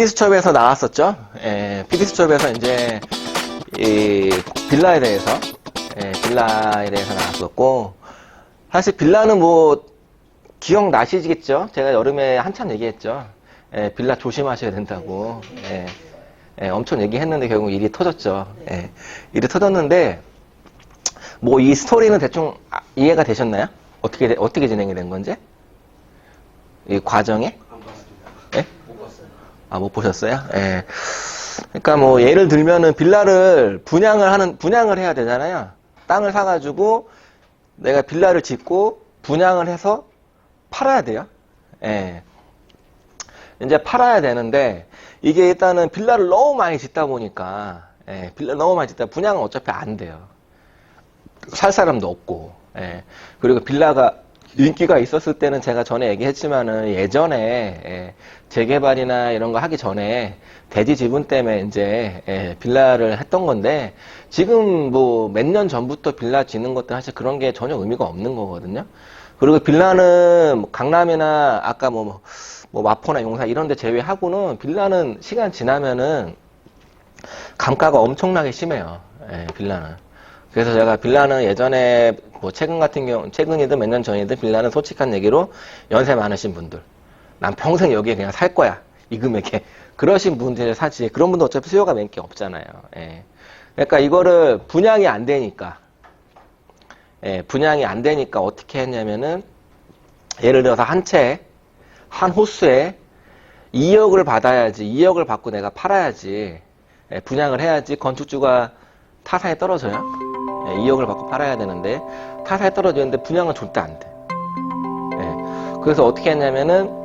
PD수첩에서 나왔었죠. 예, PD수첩에서 이제 이 빌라에 대해서 예, 빌라에 대해서 나왔었고 사실 빌라는 뭐 기억나시겠죠? 제가 여름에 한참 얘기했죠. 예, 빌라 조심하셔야 된다고. 예, 예, 엄청 얘기했는데 결국 일이 터졌죠. 예, 일이 터졌는데 뭐 이 스토리는 대충 아, 이해가 되셨나요? 어떻게 돼- 어떻게 진행이 된 건지? 이 과정에? 예? 아, 못 보셨어요? 예. 그러니까 뭐 예를 들면은 빌라를 분양을 하는 분양을 해야 되잖아요. 땅을 사 가지고 내가 빌라를 짓고 분양을 해서 팔아야 돼요. 예. 이제 팔아야 되는데 이게 일단은 빌라를 너무 많이 짓다 보니까 예, 빌라 너무 많이 짓다 분양은 어차피 안 돼요. 살 사람도 없고 예. 그리고 빌라가 인기가 있었을 때는 제가 전에 얘기했지만은 예전에 예, 재개발이나 이런 거 하기 전에 대지 지분 때문에 이제 예, 빌라를 했던 건데 지금 뭐 몇 년 전부터 빌라 짓는 것들 사실 그런 게 전혀 의미가 없는 거거든요. 그리고 빌라는 뭐 강남이나 아까 뭐, 뭐, 뭐 마포나 용산 이런 데 제외하고는 빌라는 시간 지나면은 감가가 엄청나게 심해요. 예, 빌라는. 그래서 제가 빌라는 예전에 뭐 최근 같은 경우 최근이든 몇 년 전이든 빌라는 솔직한 얘기로 연세 많으신 분들 난 평생 여기에 그냥 살 거야 이 금액에 그러신 분들 사지 그런 분들 어차피 수요가 몇개 없잖아요. 예. 그러니까 이거를 분양이 안 되니까 예, 분양이 안 되니까 어떻게 했냐면은 예를 들어서 한 채, 한 호수에 2억을 받아야지, 2억을 받고 내가 팔아야지, 예, 분양을 해야지 건축주가 타사에 떨어져요. 예, 2억을 받고 팔아야 되는데 타사에 떨어지는데 분양은 절대 안 돼. 예, 그래서 어떻게 했냐면은